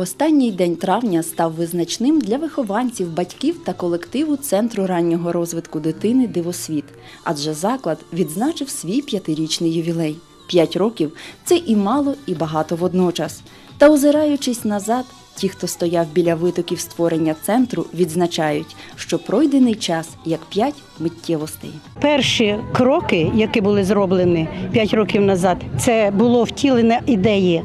Останній день травня став визначним для вихованців, батьків та колективу Центру раннього розвитку дитини Дивосвіт, адже заклад відзначив свій п'ятирічний ювілей. П'ять років це і мало, і багато водночас. Та озираючись назад, ті, хто стояв біля витоків створення центру, відзначають, що пройдений час як п'ять миттєвостей. Перші кроки, які були зроблені 5 років назад, це було втілення ідеї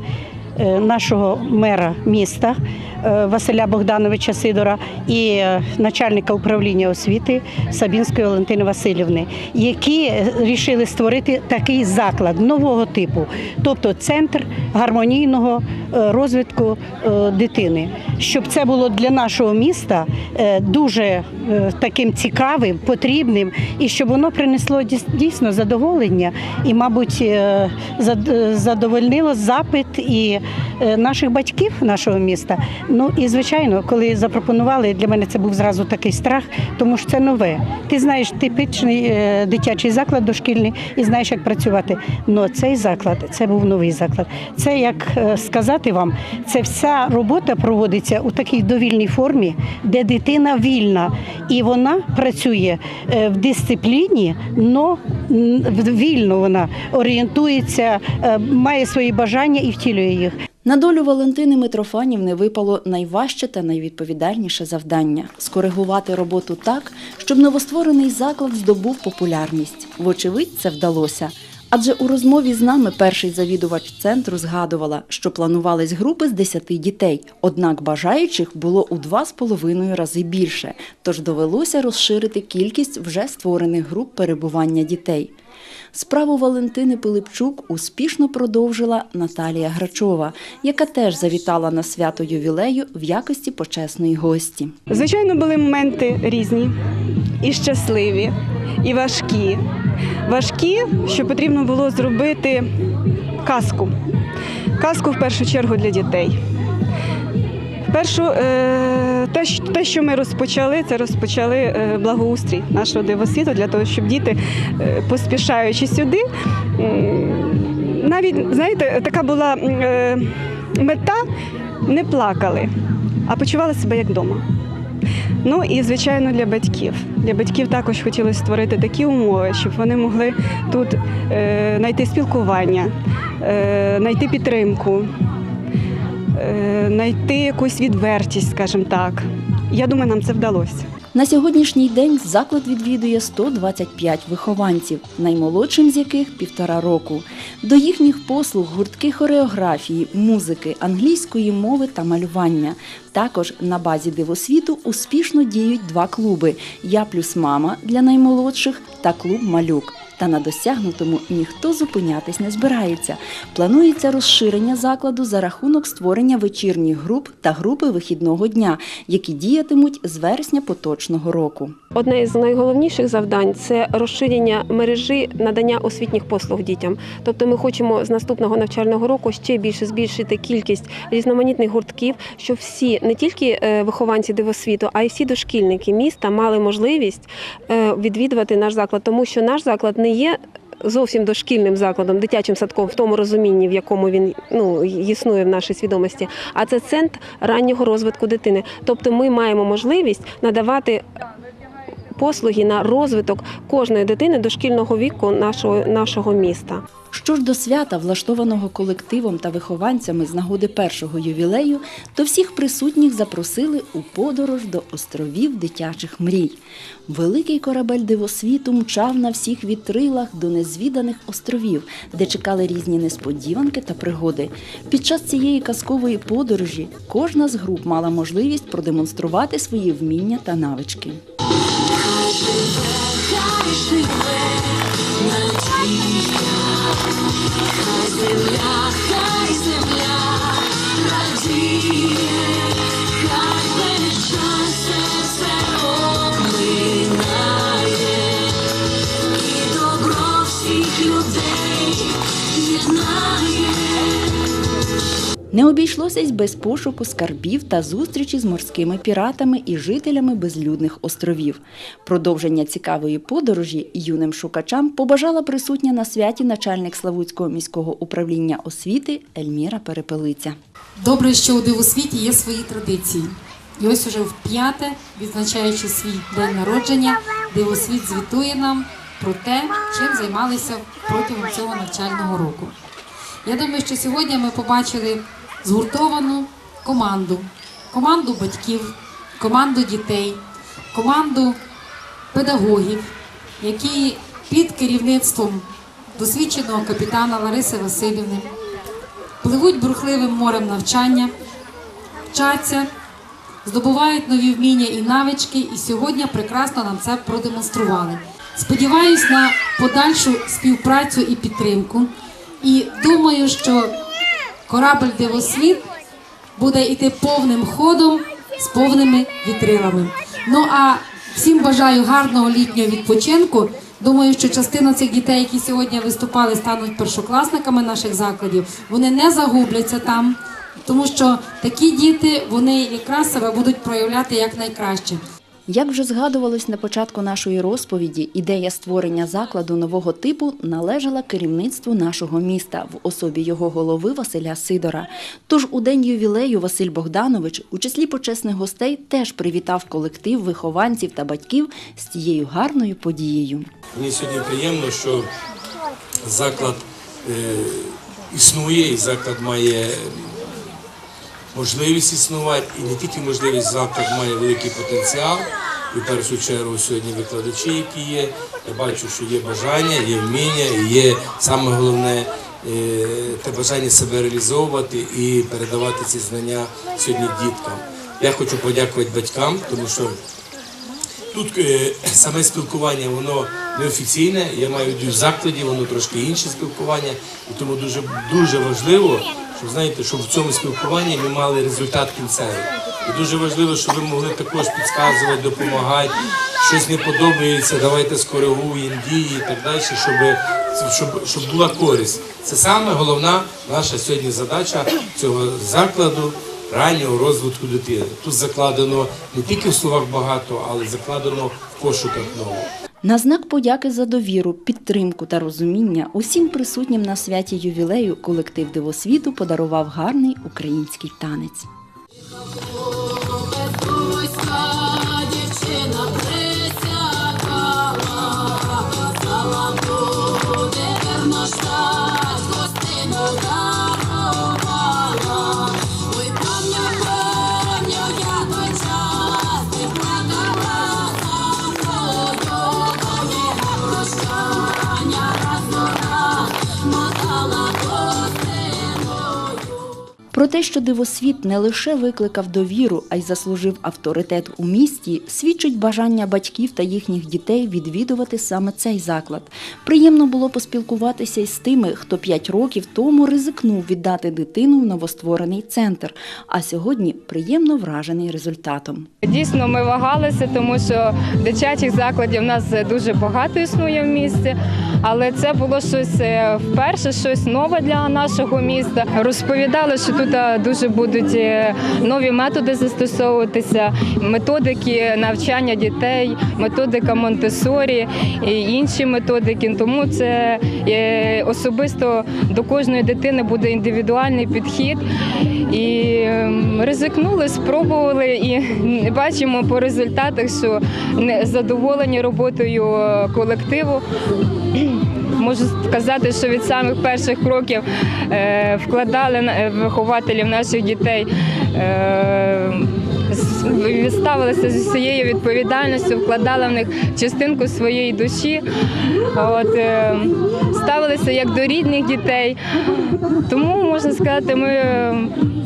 нашого мера міста е, Василя Богдановича Сидора і е, начальника управління освіти Сабінської Валентини Васильівни, які вирішили створити такий заклад нового типу, тобто центр гармонійного е, розвитку е, дитини, щоб це було для нашого міста е, дуже е, таким цікавим, потрібним, і щоб воно принесло дійсно задоволення і, мабуть, е, зад- е, задовольнило запит і е, наших батьків нашого міста. Ну і звичайно, коли запропонували, для мене це був зразу такий страх, тому що це нове. Ти знаєш типічний е, дитячий заклад дошкільний і знаєш, як працювати. Но цей заклад це був новий заклад. Це як е, сказати вам, це вся робота проводиться у такій довільній формі, де дитина вільна, і вона працює е, в дисципліні, но вільно вона орієнтується, е, має свої бажання і втілює їх. На долю Валентини Митрофанівни випало найважче та найвідповідальніше завдання скоригувати роботу так, щоб новостворений заклад здобув популярність. Вочевидь, це вдалося. Адже у розмові з нами перший завідувач центру згадувала, що планувались групи з 10 дітей, однак бажаючих було у два з половиною рази більше, тож довелося розширити кількість вже створених груп перебування дітей. Справу Валентини Пилипчук успішно продовжила Наталія Грачова, яка теж завітала на свято ювілею в якості почесної гості. Звичайно, були моменти різні, і щасливі, і важкі. Важкі, що потрібно було зробити казку. Казку в першу чергу для дітей. Першу, е, те, що- ми розпочали, це розпочали е, благоустрій нашого дивосвіту для того, щоб діти, е, поспішаючи сюди, навіть знаєте, така була мета не плакали, а почували себе як вдома. Ну і звичайно для батьків. Для батьків також хотілося створити такі умови, щоб вони могли тут е, знайти спілкування, е, знайти підтримку, е, знайти якусь відвертість, скажімо так. Я думаю, нам це вдалося. На сьогоднішній день заклад відвідує 125 вихованців, наймолодшим з яких півтора року. До їхніх послуг гуртки хореографії, музики, англійської мови та малювання. Також на базі дивосвіту успішно діють два клуби Я плюс мама для наймолодших та клуб Малюк. Та на досягнутому ніхто зупинятись не збирається. Планується розширення закладу за рахунок створення вечірніх груп та групи вихідного дня, які діятимуть з вересня поточного року. Одне із найголовніших завдань це розширення мережі надання освітніх послуг дітям. Тобто, ми хочемо з наступного навчального року ще більше збільшити кількість різноманітних гуртків, щоб всі не тільки е, вихованці дивосвіту, а й всі дошкільники міста мали можливість е, відвідувати наш заклад, тому що наш заклад не є. Зовсім дошкільним закладом, дитячим садком в тому розумінні, в якому він ну існує в нашій свідомості, а це центр раннього розвитку дитини. Тобто, ми маємо можливість надавати послуги на розвиток кожної дитини дошкільного віку нашого, нашого міста. Що ж до свята, влаштованого колективом та вихованцями з нагоди першого ювілею, то всіх присутніх запросили у подорож до островів дитячих мрій. Великий корабель дивосвіту мчав на всіх вітрилах до незвіданих островів, де чекали різні несподіванки та пригоди. Під час цієї казкової подорожі кожна з груп мала можливість продемонструвати свої вміння та навички. Земля Не обійшлося без пошуку скарбів та зустрічі з морськими піратами і жителями безлюдних островів. Продовження цікавої подорожі юним шукачам побажала присутня на святі начальник Славутського міського управління освіти Ельміра Перепелиця. Добре, що у дивосвіті є свої традиції. І ось уже вп'яте, відзначаючи свій день народження, дивосвіт звітує нам про те, чим займалися протягом цього навчального року. Я думаю, що сьогодні ми побачили згуртовану команду, команду батьків, команду дітей, команду педагогів, які під керівництвом досвідченого капітана Лариси Васильівни пливуть бурхливим морем навчання, вчаться, здобувають нові вміння і навички, і сьогодні прекрасно нам це продемонстрували. Сподіваюсь на подальшу співпрацю і підтримку. І думаю, що корабль Дивосвіт буде йти повним ходом з повними вітрилами. Ну а всім бажаю гарного літнього відпочинку. Думаю, що частина цих дітей, які сьогодні виступали, стануть першокласниками наших закладів. Вони не загубляться там, тому що такі діти вони якраз себе будуть проявляти як найкраще. Як вже згадувалось на початку нашої розповіді, ідея створення закладу нового типу належала керівництву нашого міста в особі його голови Василя Сидора. Тож у день ювілею Василь Богданович у числі почесних гостей теж привітав колектив вихованців та батьків з цією гарною подією. Мені сьогодні приємно, що заклад е, існує, і заклад має можливість існувати, і не тільки можливість, заклад має великий потенціал. І в першу чергу сьогодні викладачі, які є. Я бачу, що є бажання, є вміння, і є саме головне е, те бажання себе реалізовувати і передавати ці знання сьогодні діткам. Я хочу подякувати батькам, тому що Тут е, саме спілкування, воно неофіційне. Я маю в закладі, воно трошки інше спілкування, і тому дуже дуже важливо, щоб знаєте, щоб в цьому спілкуванні ми мали результат кінцевий. І дуже важливо, щоб ви могли також підказувати, допомагати. Щось не подобається, давайте скоригуємо дії і так далі, щоб, щоб, щоб була користь. Це саме головна наша сьогодні задача цього закладу раннього розвитку дитини. Тут закладено не тільки в словах багато, але закладено в пошуках нового. На знак подяки за довіру, підтримку та розуміння усім присутнім на святі ювілею колектив Дивосвіту подарував гарний український танець. Про те, що дивосвіт не лише викликав довіру, а й заслужив авторитет у місті, свідчить бажання батьків та їхніх дітей відвідувати саме цей заклад. Приємно було поспілкуватися із тими, хто п'ять років тому ризикнув віддати дитину в новостворений центр, а сьогодні приємно вражений результатом. Дійсно, ми вагалися, тому що дитячих закладів у нас дуже багато існує в місті, але це було щось е, вперше, щось нове для нашого міста. Розповідали, що тут е, дуже будуть е, нові методи застосовуватися, методики навчання дітей, методика Монтесорі і інші методики. Тому це особисто до кожної дитини буде індивідуальний підхід. І ризикнули, спробували і бачимо по результатах, що задоволені роботою колективу. Можу сказати, що від самих перших кроків е, вкладали е, вихователів наших дітей. Е, з- Відставилися усією відповідальністю, вкладали в них частинку своєї душі, от, ставилися як до рідних дітей. Тому можна сказати, ми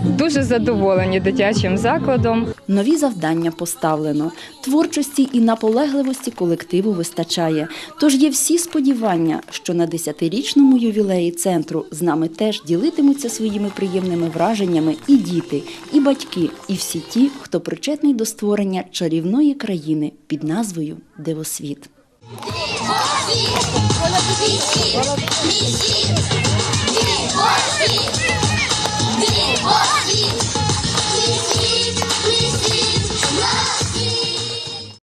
дуже задоволені дитячим закладом нові завдання поставлено. Творчості і наполегливості колективу вистачає. Тож є всі сподівання, що на 10-річному ювілеї центру з нами теж ділитимуться своїми приємними враженнями і діти, і батьки, і всі ті, хто причетний до створення чарівної країни під назвою Девосвіт. Дивосвіт! Дивосвіт! Дивосвіт!